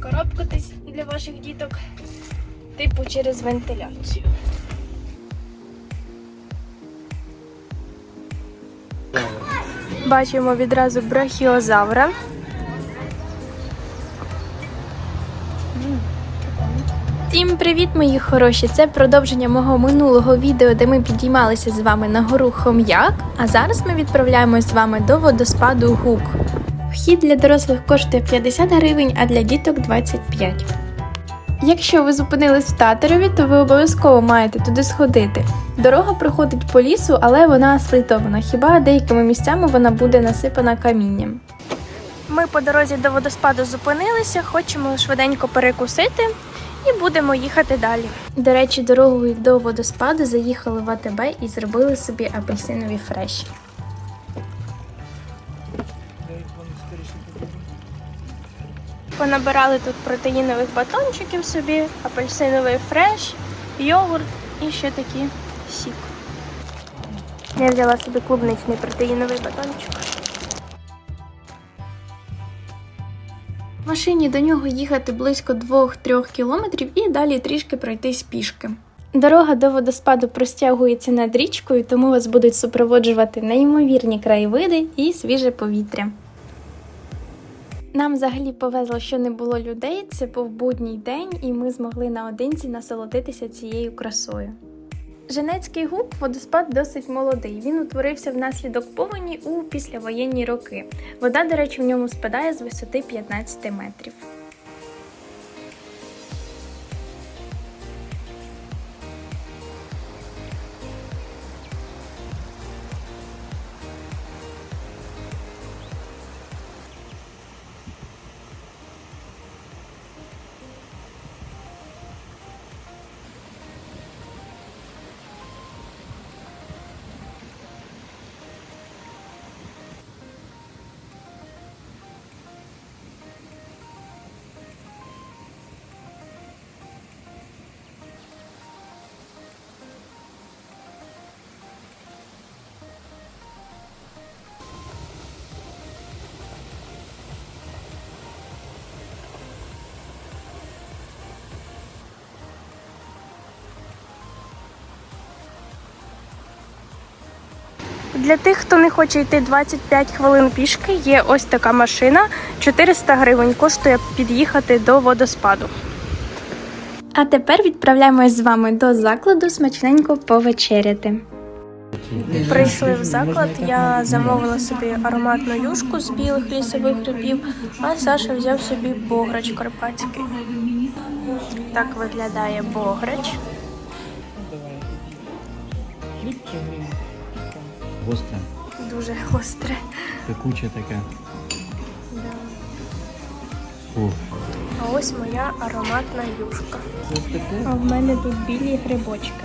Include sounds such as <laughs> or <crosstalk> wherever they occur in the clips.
карабкатись для ваших діток, типу через вентиляцію. Бачимо відразу брахіозавра. Всім привіт, мої хороші! Це продовження мого минулого відео, де ми підіймалися з вами на гору Хом'як. А зараз ми відправляємось з вами до водоспаду Гук. Вхід для дорослих коштує 50 гривень, а для діток 25. Якщо ви зупинились в Татарові, то ви обов'язково маєте туди сходити. Дорога проходить по лісу, але вона асфальтована. Хіба деякими місцями вона буде насипана камінням. Ми по дорозі до водоспаду зупинилися, хочемо швиденько перекусити і будемо їхати далі. До речі, дорогою до водоспаду заїхали в АТБ і зробили собі апельсинові фреші. Понабирали тут протеїнових батончиків собі, апельсиновий фреш, йогурт і ще такий сік. Я взяла собі клубничний протеїновий батончик. В машині до нього їхати близько 2-3 кілометрів і далі трішки пройтись пішки. Дорога до водоспаду простягується над річкою, тому вас будуть супроводжувати неймовірні краєвиди і свіже повітря. Нам взагалі повезло, що не було людей. Це був будній день, і ми змогли наодинці насолодитися цією красою. Женецький губ водоспад досить молодий. Він утворився внаслідок повені у післявоєнні роки. Вода, до речі, в ньому спадає з висоти 15 метрів. Для тих, хто не хоче йти 25 хвилин пішки, є ось така машина. 400 гривень коштує під'їхати до водоспаду. А тепер відправляємось з вами до закладу смачненько повечеряти. Прийшли в заклад, я замовила собі ароматну юшку з білих лісових грибів, а Саша взяв собі бограч карпатський. Так виглядає бограч. Гостре, Дуже гостре. пекуче таке. Ух. А ось моя ароматна юшка. А в мене тут білі грибочки.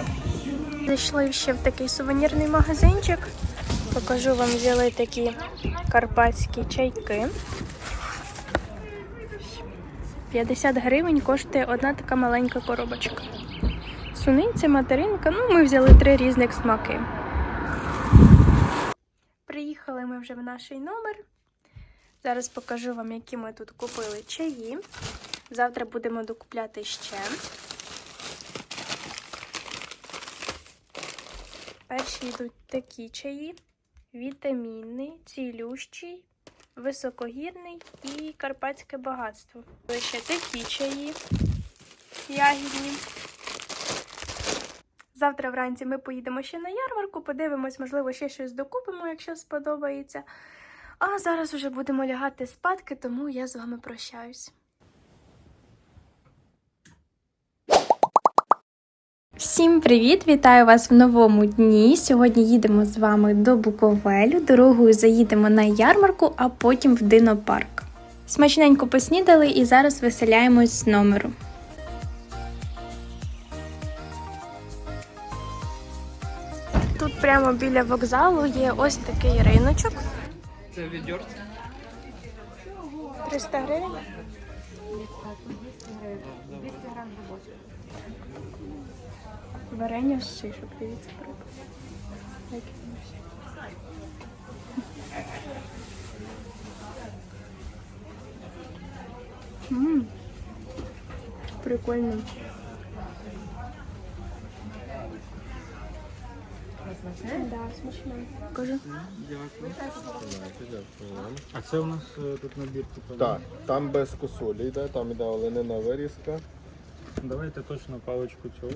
Зайшли ще в такий сувенірний магазинчик. Покажу вам, взяли такі карпатські чайки. 50 гривень коштує одна така маленька коробочка. Суниця, материнка, ну ми взяли три різних смаки. Приїхали ми вже в наш номер. Зараз покажу вам, які ми тут купили чаї. Завтра будемо докупляти ще. Перші йдуть такі чаї: вітамінний, цілющий, високогірний і карпатське багатство. Ще такі чаї ягідні. Завтра вранці ми поїдемо ще на ярмарку, подивимось, можливо, ще щось докупимо, якщо сподобається. А зараз уже будемо лягати спадки, тому я з вами прощаюсь. Всім привіт! Вітаю вас в новому дні. Сьогодні їдемо з вами до Буковелю. Дорогою заїдемо на ярмарку, а потім в динопарк. Смачненько поснідали і зараз виселяємось з номеру. Прямо біля вокзалу є ось такий риночок. Це відьорт? 300 гривень. Варення з шишок, дивіться, круто. Які А це у нас е, тут набір типу. Так, там без косулі йде, там йде оленина вирізка, Давайте точно паличку цього.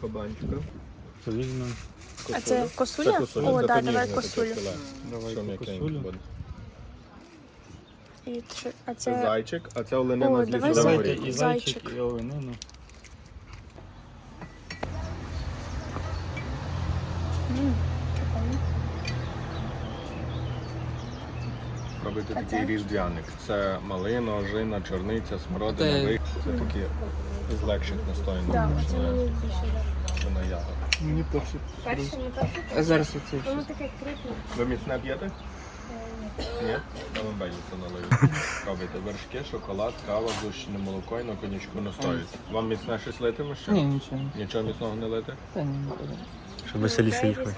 кабанчика. Візьмемо. А це косуля? Це косуля, О, поніжне давай косулю. філе, Що косулю. І а Це це зайчик, а це оленина О, з давай лісовим Давайте і Зайчик. зайчик, і оленину. Робити такий різдвяник. Це малина, ожина, чорниця, смородина, Це- вик. Це такі з легших настоянок. да, ніж це мені більше. Це на ягод. Мені перший. Перше, не перше. А зараз оце. Воно таке крупне. Ви міцне п'єте? Ні? Та вам бейнуса налию. <laughs> Робите вершки, шоколад, кава, зущене молоко і на конячку настоїться. Вам міцне щось литиме ще? Ні, нічого. Нічого міцного не лити? Та ні, не. Щоб веселіше їхали.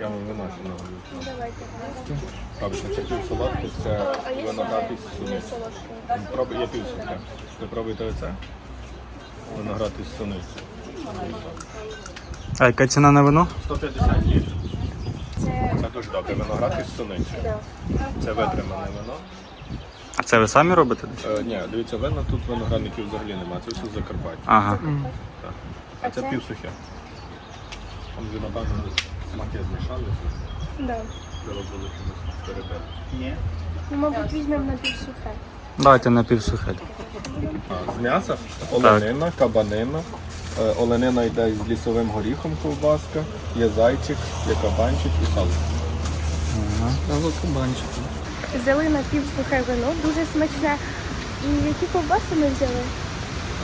Я вам вино ще наголю. Давайте. Робите це пів солодке, це виноград із суниці. Пробуй, є пів сухе. Ви пробуєте оце? Виноград із суниці. А яка ціна на вино? 150 літрів. Це Це дуже добре. Виноград із суниці. Це витримане вино. А це ви самі робите? Е, ні, дивіться, вина тут виноградників взагалі немає, це все з Закарпаття. Ага. Так. А це півсухе. Там напевно смаки змішалися, да. чомусь перебір. Ну, мабуть, візьмемо на півсухе. Давайте напівсухе. А, З м'яса оленина, кабанина. Е, Оленина йде з лісовим горіхом ковбаска, є зайчик, є кабанчик і сало. Або кабанчики. Взяли на півсухе вино, дуже смачне. І які ковбаси ми взяли?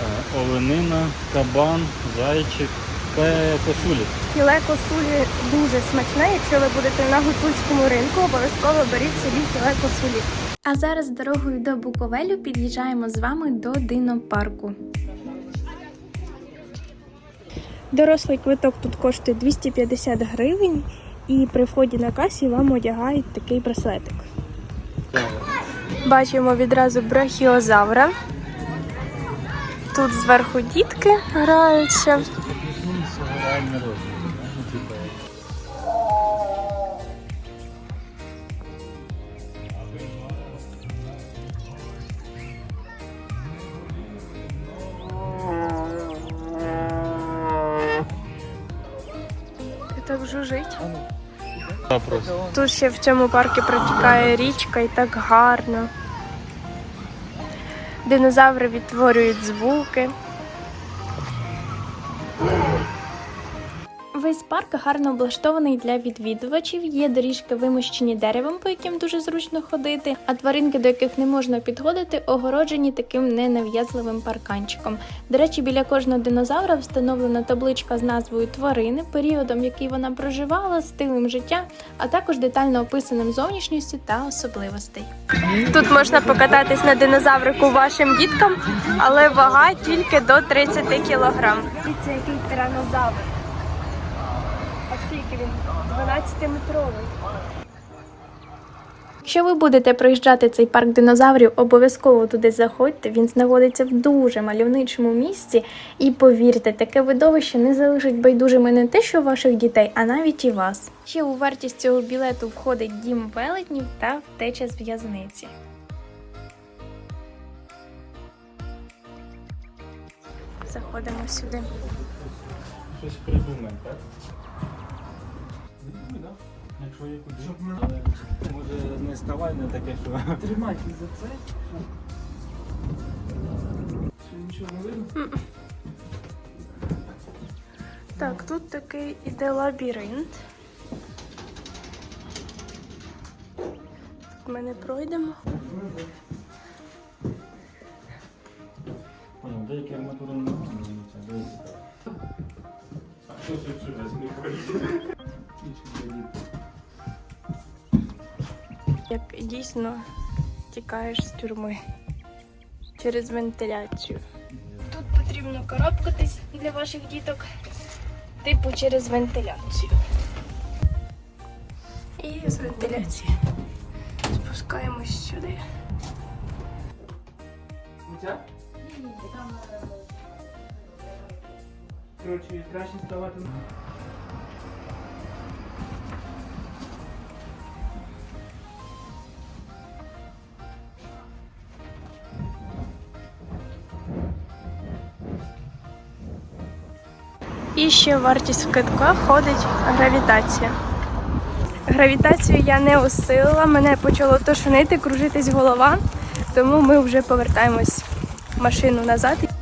Е, Оленина, кабан, зайчик, пе- косулі. Філе косулі дуже смачне. Якщо ви будете на гуцульському ринку, обов'язково беріть собі філе косулі. А зараз дорогою до Буковелю під'їжджаємо з вами до динопарку. Дорослий квиток тут коштує 250 гривень, і при вході на касі вам одягають такий браслетик. Бачимо відразу брахіозавра. Тут зверху дітки граються. Ну, типу, Так жужить. Тут ще в цьому парку протікає річка і так гарно. Динозаври відтворюють звуки. Весь парк гарно облаштований для відвідувачів. Є доріжки вимощені деревом, по яким дуже зручно ходити, а тваринки, до яких не можна підходити, огороджені таким ненав'язливим парканчиком. До речі, біля кожного динозавра встановлена табличка з назвою тварини, періодом, який вона проживала, стилем життя, а також детально описаним зовнішністю та особливостей. Тут можна покататись на динозаврику вашим діткам, але вага тільки до 30 кг. Це який тиранозавр. Скільки він? 12-метровий. Якщо ви будете проїжджати цей парк динозаврів, обов'язково туди заходьте. Він знаходиться в дуже мальовничому місці. І повірте, таке видовище не залишить байдужими не те, що ваших дітей, а навіть і вас. Ще у вартість цього білету входить дім велетнів та втеча з в'язниці. Заходимо сюди. Щось придумаємо, так? Якщо є куди. Але може не ставай не таке, що. Тримайте за це. Що нічого не видно? Так, тут такий іде лабіринт. Тут ми не пройдемо. Понял, деякі арматури не можна змінитися, деякі так. А що тут сюди змінює? Як дійсно тікаєш з тюрми через вентиляцію. Тут потрібно карабкатись для ваших діток, типу через вентиляцію. І з вентиляції спускаємось сюди. Коротше, краще ставати І ще вартість квитка ходить гравітація. Гравітацію я не усилила, мене почало тошнити, кружитись голова, тому ми вже повертаємось в машину назад.